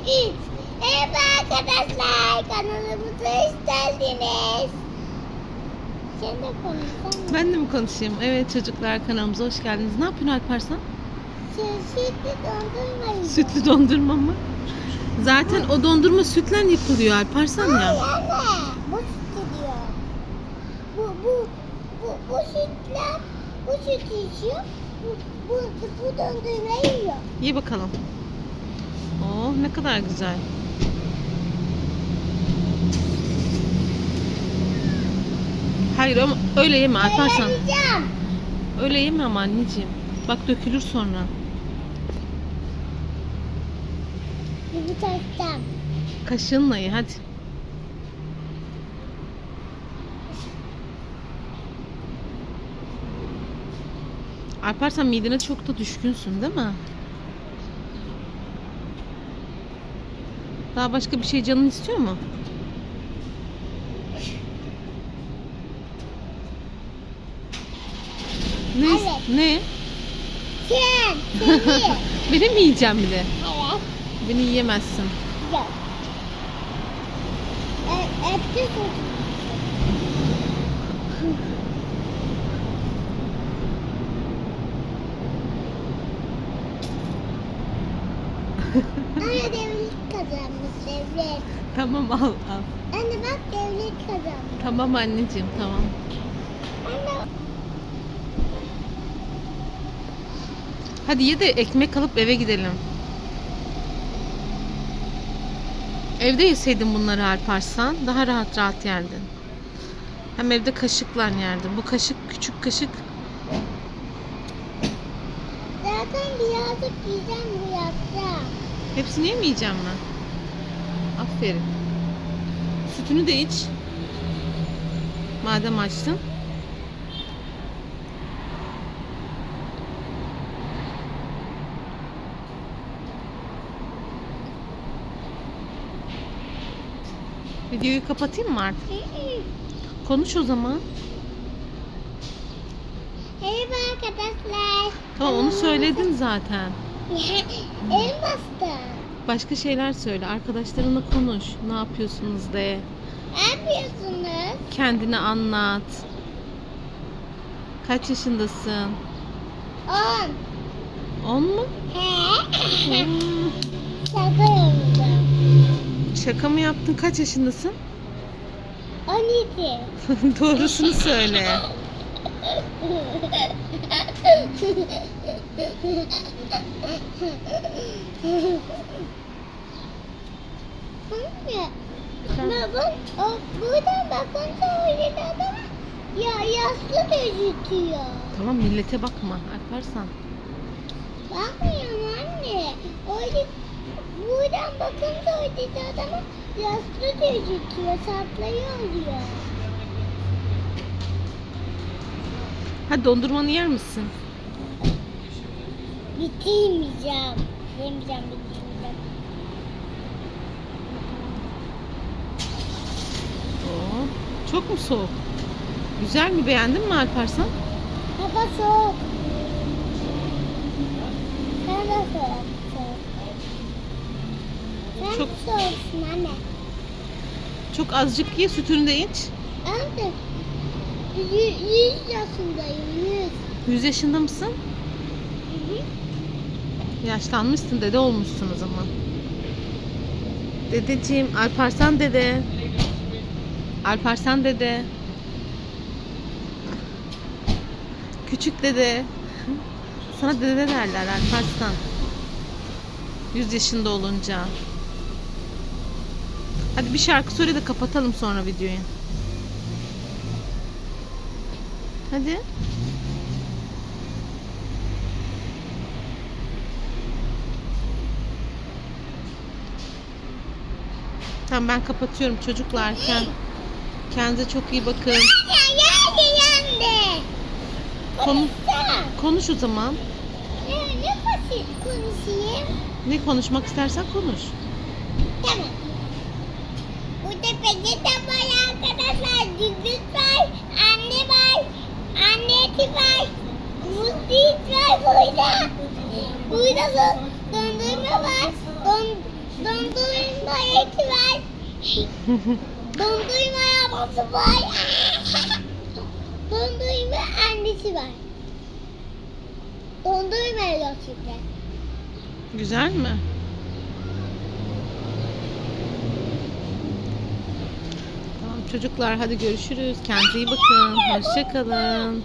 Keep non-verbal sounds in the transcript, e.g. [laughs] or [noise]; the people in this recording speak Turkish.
3. Merhaba arkadaşlar. Kanalımıza hoş geldiniz. Sen de konuşsana. Ben de mi konuşayım? Evet çocuklar kanalımıza hoş geldiniz. Ne yapıyorsun Alparslan? Sütlü dondurma yiyor. Sütlü dondurma mı? Zaten o dondurma sütle yapılıyor Alparslan Hayır ya. anne. Bu süt diyor. Bu, bu, bu, bu sütler, bu süt içiyor. Bu, bu, bu dondurma yiyor. Ye bakalım. Oh ne kadar güzel. Hayır ama öyle yeme Alparslan. Öyle yeme ama anneciğim. Bak dökülür sonra. Bir taştan. Kaşığınla ye hadi. Alparslan midene çok da düşkünsün değil mi? Daha başka bir şey canın istiyor mu? Ne? Evet. Ne? Sen, [laughs] seni. Beni mi yiyeceğim bir de? evet. Beni yiyemezsin. Yok. E, süt. Anne devlet kazanmış devlet. Tamam al al. Anne bak devlet kazanmış. Tamam anneciğim tamam. Anne Hadi ye de ekmek alıp eve gidelim. Evde yeseydin bunları Alparslan daha rahat rahat yerdin. Hem evde kaşıkla yerdin. Bu kaşık küçük kaşık. zaten birazcık yiyeceğim bu yapacağım. Hepsini yemeyeceğim mi? Aferin. Sütünü de iç. Madem açtın. Videoyu kapatayım mı artık? Konuş o zaman. Merhaba arkadaşlar. Tamam onu söyledin zaten. [laughs] en bastı. Başka şeyler söyle. Arkadaşlarınla konuş. Ne yapıyorsunuz de. Ne yapıyorsunuz? Kendini anlat. Kaç yaşındasın? 10. 10 mu? He? Hmm, Şaka yapacağım. Şaka mı yaptın? Kaç yaşındasın? 12. [laughs] Doğrusunu söyle. [laughs] Baba, o buradan bakınca öyle bir adam ya yaşlı gözüküyor. Tamam millete bakma Alparslan. Bakmıyorum anne. Öyle buradan bakınca öyle adama yaşlı gözüküyor. Saklıyor oluyor. Hadi dondurmanı yer misin? Bitirmeyeceğim. Yemeyeceğim, bitirmeyeceğim. Oo, çok mu soğuk? Güzel mi? Beğendin mi Alparslan? Baba soğuk. Sen de soğuk. Sen Çok- soğuksun anne. Çok azıcık ye sütünü de iç. Anne. Y- yüz yaşındayım, yüz. 100 yaşında mısın? Hı hı. Yaşlanmışsın dede olmuşsun o zaman. Dedeciğim, Alparslan dede. Alparslan dede. Küçük dede. Sana dede derler Alparslan. 100 yaşında olunca. Hadi bir şarkı söyle de kapatalım sonra videoyu. Hadi. Tamam ben kapatıyorum çocuklar. Kend- Kendinize çok iyi bakın. Yandı, yandı. Konu-. Konuş o zaman. Ne, ne basit konuşayım? Ne konuşmak istersen konuş. Tamam. Var arkadaşlar. Düdük var. Anne var. Annesi var. Muzdik var burada. Burada da dondurma var. Don, dondurma Dondurma yapması var. [laughs] Dondurma annesi var. Dondurma şimdi. Güzel mi? Çocuklar hadi görüşürüz. Kendinize iyi bakın. Hoşçakalın.